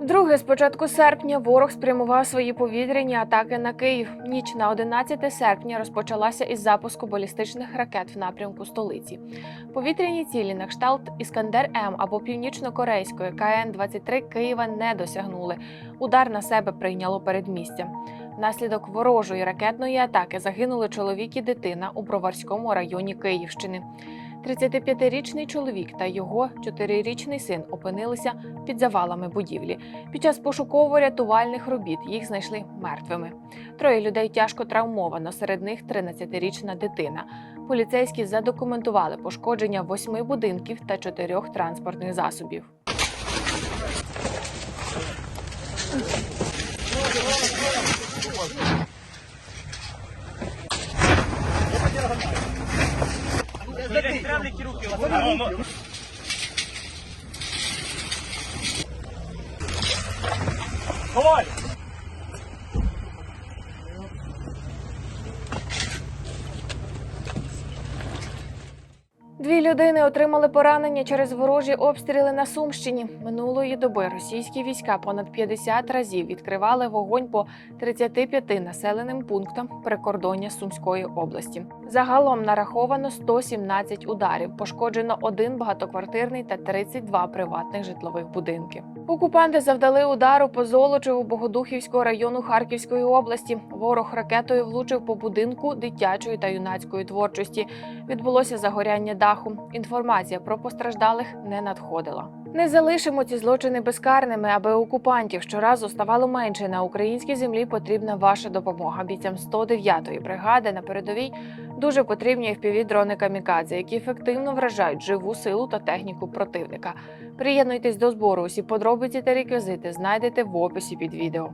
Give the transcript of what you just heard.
Вдруге, з початку серпня, ворог спрямував свої повітряні атаки на Київ. Ніч на 11 серпня розпочалася із запуску балістичних ракет в напрямку столиці. Повітряні цілі на кшталт Іскандер М або північно-корейської КН-23 Києва не досягнули. Удар на себе прийняло передмістя. Внаслідок ворожої ракетної атаки загинули чоловік і дитина у Броварському районі Київщини. 35-річний чоловік та його 4-річний син опинилися під завалами будівлі. Під час пошуково-рятувальних робіт їх знайшли мертвими. Троє людей тяжко травмовано, серед них 13-річна дитина. Поліцейські задокументували пошкодження восьми будинків та чотирьох транспортних засобів. Ховай! Дві людини отримали поранення через ворожі обстріли на Сумщині. Минулої доби російські війська понад 50 разів відкривали вогонь по 35 населеним пунктам прикордоння Сумської області. Загалом нараховано 117 ударів. Пошкоджено один багатоквартирний та 32 приватних житлових будинки. Окупанти завдали удару по Золочеву Богодухівського району Харківської області. Ворог ракетою влучив по будинку дитячої та юнацької творчості. Відбулося загоряння даху. Інформація про постраждалих не надходила. Не залишимо ці злочини безкарними, аби окупантів щоразу ставало менше на українській землі. Потрібна ваша допомога. Бійцям 109-ї бригади на передовій дуже потрібні впівдрони камікадзе, які ефективно вражають живу силу та техніку противника. Приєднуйтесь до збору. Усі подробиці та реквізити знайдете в описі під відео.